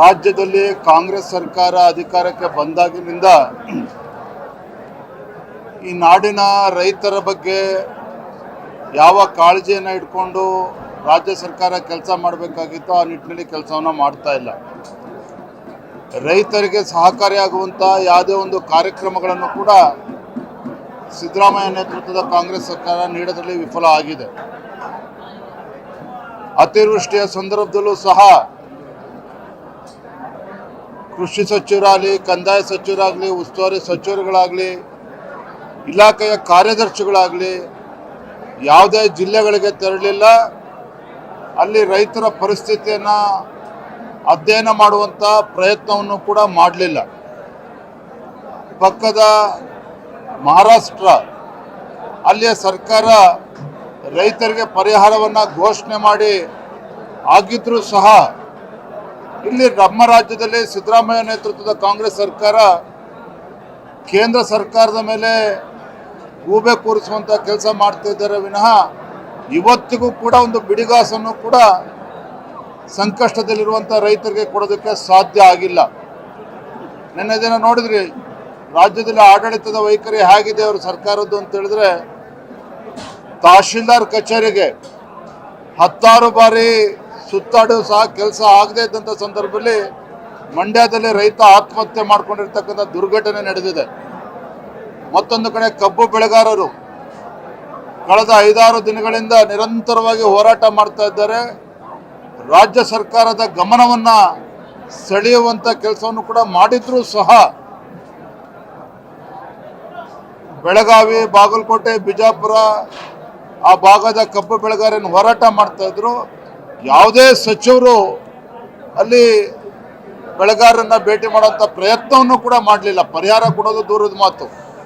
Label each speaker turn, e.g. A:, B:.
A: ರಾಜ್ಯದಲ್ಲಿ ಕಾಂಗ್ರೆಸ್ ಸರ್ಕಾರ ಅಧಿಕಾರಕ್ಕೆ ಬಂದಾಗಿನಿಂದ ಈ ನಾಡಿನ ರೈತರ ಬಗ್ಗೆ ಯಾವ ಕಾಳಜಿಯನ್ನು ಇಟ್ಕೊಂಡು ರಾಜ್ಯ ಸರ್ಕಾರ ಕೆಲಸ ಮಾಡಬೇಕಾಗಿತ್ತು ಆ ನಿಟ್ಟಿನಲ್ಲಿ ಕೆಲಸವನ್ನು ಮಾಡ್ತಾ ಇಲ್ಲ. ರೈತರಿಗೆ ಸಹಕಾರಿಯಾಗುವಂಥ ಯಾವುದೇ ಒಂದು ಕಾರ್ಯಕ್ರಮಗಳನ್ನು ಕೂಡ ಸಿದ್ದರಾಮಯ್ಯ ನೇತೃತ್ವದ ಕಾಂಗ್ರೆಸ್ ಸರ್ಕಾರ ನೀಡೋದ್ರಲ್ಲಿ ವಿಫಲ ಆಗಿದೆ. ಅತಿವೃಷ್ಟಿಯ ಸಂದರ್ಭದಲ್ಲೂ ಸಹ ಕೃಷಿ ಸಚಿವರಾಗಲಿ, ಕಂದಾಯ ಸಚಿವರಾಗಲಿ, ಉಸ್ತುವಾರಿ ಸಚಿವರುಗಳಾಗಲಿ, ಇಲಾಖೆಯ ಕಾರ್ಯದರ್ಶಿಗಳಾಗಲಿ, ಯಾವುದೇ ಜಿಲ್ಲೆಗಳಿಗೆ ತೆರಳಿಲ್ಲ. ಅಲ್ಲಿ ರೈತರ ಪರಿಸ್ಥಿತಿಯನ್ನು ಅಧ್ಯಯನ ಮಾಡುವಂಥ ಪ್ರಯತ್ನವನ್ನು ಕೂಡ ಮಾಡಲಿಲ್ಲ. ಪಕ್ಕದ ಮಹಾರಾಷ್ಟ್ರ, ಅಲ್ಲಿಯ ಸರ್ಕಾರ ರೈತರಿಗೆ ಪರಿಹಾರವನ್ನು ಘೋಷಣೆ ಮಾಡಿ ಆಗಿದ್ದರೂ ಸಹ ಇಲ್ಲಿ ನಮ್ಮ ರಾಜ್ಯದಲ್ಲಿ ಸಿದ್ದರಾಮಯ್ಯ ನೇತೃತ್ವದ ಕಾಂಗ್ರೆಸ್ ಸರ್ಕಾರ ಕೇಂದ್ರ ಸರ್ಕಾರದ ಮೇಲೆ ಗೂಬೆ ಕೂರಿಸುವಂಥ ಕೆಲಸ ಮಾಡ್ತಾ ಇದ್ದಾರೆ ವಿನಃ ಇವತ್ತಿಗೂ ಕೂಡ ಒಂದು ಬಿಡಿಗಾಸನ್ನು ಕೂಡ ಸಂಕಷ್ಟದಲ್ಲಿರುವಂಥ ರೈತರಿಗೆ ಕೊಡೋದಕ್ಕೆ ಸಾಧ್ಯ ಆಗಿಲ್ಲ. ನಿನ್ನೆ ದಿನ ನೋಡಿದ್ರಿ, ರಾಜ್ಯದಲ್ಲಿ ಆಡಳಿತದ ವೈಖರಿ ಹೇಗಿದೆ ಅವರು ಸರ್ಕಾರದ್ದು ಅಂತ ಹೇಳಿದ್ರೆ, ತಹಶೀಲ್ದಾರ್ ಕಚೇರಿಗೆ ಹತ್ತಾರು ಬಾರಿ ಸುತ್ತಾಡು ಸಹ ಕೆಲಸ ಆಗದೇ ಇದ್ದಂಥ ಸಂದರ್ಭದಲ್ಲಿ ಮಂಡ್ಯದಲ್ಲಿ ರೈತ ಆತ್ಮಹತ್ಯೆ ಮಾಡ್ಕೊಂಡಿರ್ತಕ್ಕಂಥ ದುರ್ಘಟನೆ ನಡೆದಿದೆ. ಮತ್ತೊಂದು ಕಡೆ ಕಬ್ಬು ಬೆಳೆಗಾರರು ಕಳೆದ ಐದಾರು ದಿನಗಳಿಂದ ನಿರಂತರವಾಗಿ ಹೋರಾಟ ಮಾಡ್ತಾ ಇದ್ದಾರೆ. ರಾಜ್ಯ ಸರ್ಕಾರದ ಗಮನವನ್ನು ಸೆಳೆಯುವಂಥ ಕೆಲಸವನ್ನು ಕೂಡ ಮಾಡಿದ್ರೂ ಸಹ ಬೆಳಗಾವಿ, ಬಾಗಲಕೋಟೆ, ಬಿಜಾಪುರ ಆ ಭಾಗದ ಕಬ್ಬು ಬೆಳೆಗಾರನ ಹೋರಾಟ ಮಾಡ್ತಾ ಇದ್ರು. ಯಾವುದೇ ಸಚಿವರು ಅಲ್ಲಿ ಬೆಳೆಗಾರರನ್ನ ಭೇಟಿ ಮಾಡುವಂಥ ಪ್ರಯತ್ನವನ್ನು ಕೂಡ ಮಾಡಲಿಲ್ಲ. ಪರಿಹಾರ ಕೊಡೋದು ದೂರದ ಮಾತು.